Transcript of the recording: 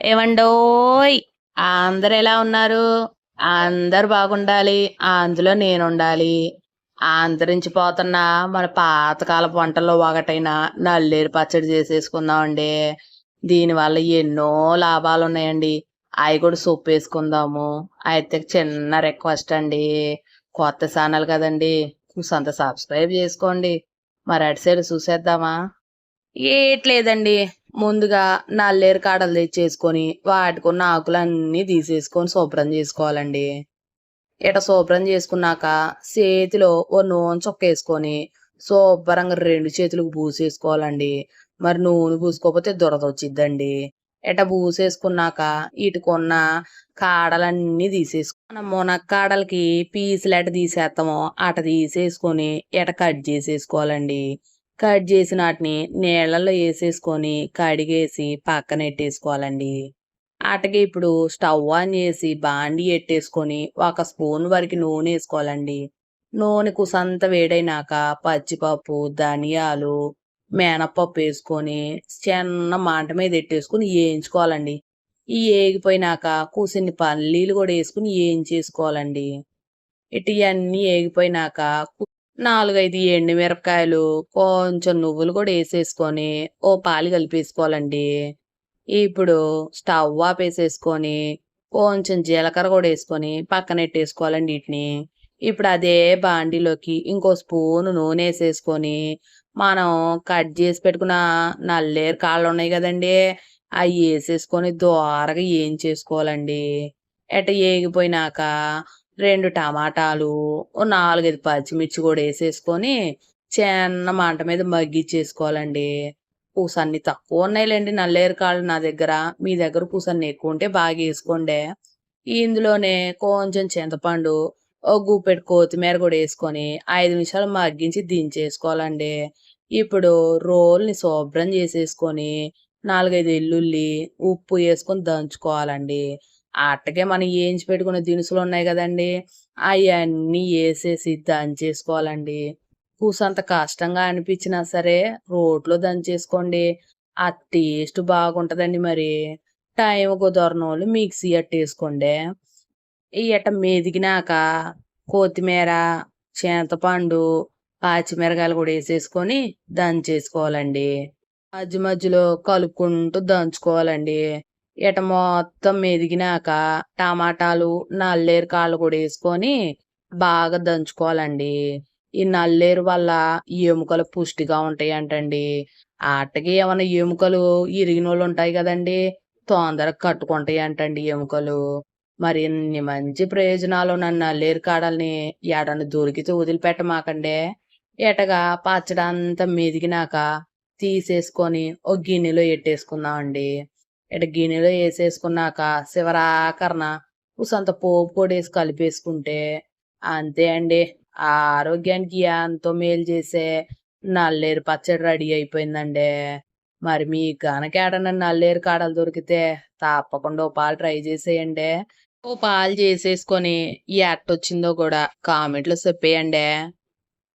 ఏమండోయ్ అందరు ఎలా ఉన్నారు? అందరు బాగుండాలి అందులో నేను ఉండాలి అంతరించిపోతున్న మన పాతకాలపు వంటల్లో ఒకటైన నల్లేరు పచ్చడి చేసేసుకుందామండి. దీనివల్ల ఎన్నో లాభాలు ఉన్నాయండి అవి కూడా సొప్పు వేసుకుందాము. అయితే చిన్న రిక్వెస్ట్ అండి. కొత్త ఛానల్ కదండి. సొంత సబ్స్క్రైబ్ చేసుకోండి. మరి అటు సైడ్ చూసేద్దామా? ఏట్లేదండి. ముందుగా నల్లేరు కాడలు తెచ్చేసుకొని వాటికున్న ఆకులన్నీ తీసేసుకొని శుభ్రం చేసుకోవాలండి. ఇట శుభ్రం చేసుకున్నాక చేతిలో ఓ నూనె చొక్క వేసుకొని శుభ్రంగా రెండు చేతులకు పూసేసుకోవాలండి. మరి నూనె పూసుకోకపోతే దురద వచ్చిద్దండి. ఇట పూసేసుకున్నాక ఇటుకున్న కాడలన్నీ తీసేసుకు మనం మునక్కాడలకి పీసులు ఎట తీసేస్తామో అట తీసేసుకొని ఎట కట్ చేసేసుకోవాలండి. కట్ చేసిన వాటిని నీళ్ళలో వేసేసుకొని కడిగేసి పక్కన పెట్టేసుకోవాలండి. అటకి ఇప్పుడు స్టవ్ ఆన్ చేసి బాండి పెట్టేసుకొని ఒక స్పూన్ వరకు నూనె వేసుకోవాలండి. నూనె కుసంత వేడైనాక పచ్చిపప్పు ధనియాలు మేనపప్పు వేసుకొని చిన్న మంట మీద పెట్టేసుకొని వేయించుకోవాలండి. ఈ వేగిపోయినాక కూసిన్ని పల్లీలు కూడా వేసుకుని వేయించేసుకోవాలండి. ఇటు ఇవన్నీ వేగిపోయినాక నాలుగైదు ఎండు మిరపకాయలు కొంచెం నువ్వులు కూడా వేసేసుకొని ఓ పాలు కలిపేసుకోవాలండి. ఇప్పుడు స్టవ్ ఆపేసేసుకొని కొంచెం జీలకర్ర కూడా వేసుకొని పక్కనెట్టేసుకోవాలండి వీటిని. ఇప్పుడు అదే బాండిలోకి ఇంకో స్పూన్ నూనె వేసేసుకొని మనం కట్ చేసి పెట్టుకున్న నల్లేరు కాళ్ళు ఉన్నాయి కదండి అవి వేసేసుకొని దోరగా ఏం చేసుకోవాలండి. ఎట ఏగిపోయినాక రెండు టమాటాలు ఓ నాలుగైదు పచ్చిమిర్చి కూడా వేసేసుకొని చిన్న మంట మీద మగ్గిచ్చేసుకోవాలండి. పూసన్ని తక్కువ ఉన్నాయిలేండి నల్లేరు కాళ్ళు నా దగ్గర. మీ దగ్గర పూసన్ని ఎక్కువ ఉంటే బాగా వేసుకోండి. ఇందులోనే కొంచెం చింతపండు ఓ గుప్పెడు కొత్తిమీర కూడా వేసుకొని ఐదు నిమిషాలు మగ్గించి దించేసుకోవాలండి. ఇప్పుడు రోల్ని శుభ్రం చేసేసుకొని నాలుగైదు ఎల్లుల్లి ఉప్పు వేసుకొని దంచుకోవాలండి. అట్టకే మనం ఏంచి పెట్టుకున్న దినుసులు ఉన్నాయి కదండి. అవన్నీ వేసేసి దంచేసుకోవాలండి. కూసంత కష్టంగా అనిపించినా సరే రోట్లో దంచేసుకోండి. ఆ టేస్ట్ బాగుంటుందండి మరి. టైం కుదరని వాళ్ళు మిక్సీ అట్టేసుకోండి. ఈ అట్ట మెదిగినాక కొత్తిమీర చింతపండు పచ్చిమిరకాయలు కూడా వేసేసుకొని దంచేసుకోవాలండి. మధ్య మధ్యలో కలుపుకుంటూ దంచుకోవాలండి. ఇట మొత్తం మెదిగినాక టమాటాలు నల్లేరు కాళ్ళు కూడా వేసుకొని బాగా దంచుకోవాలండి. ఈ నల్లేరు వల్ల ఎముకలు పుష్టిగా ఉంటాయి అంటండి ఆటకి ఏమైనా ఎముకలు ఇరిగిన వాళ్ళు ఉంటాయి కదండి తొందరగా కట్టుకుంటాయి అంటండి ఎముకలు. మరి ఇన్ని మంచి ప్రయోజనాలు నన్ను నల్లేరు కాడల్ని ఎడని దొరికితే వదిలిపెట్టమాకండి. ఎటగా పచ్చడి అంతా మెదిగినాక తీసేసుకొని ఒక గిన్నెలో ఎట్టేసుకుందామండి. ఇట గిన్నెలో వేసేసుకున్నాక శివరాకరణ ఉసంత పోపు కూడా వేసి కలిపేసుకుంటే అంతే అండి. ఆరోగ్యానికి ఎంతో మేలు చేసే నల్లేరు పచ్చడి రెడీ అయిపోయిందండి. మరి మీ కనుక ఏడన్నా నల్లేరు కాడలు దొరికితే తప్పకుండా ఓ పాలు ట్రై చేసేయండి. ఓ పాలు చేసేసుకొని ఈ వచ్చిందో కూడా కామెంట్లో చెప్పేయండి.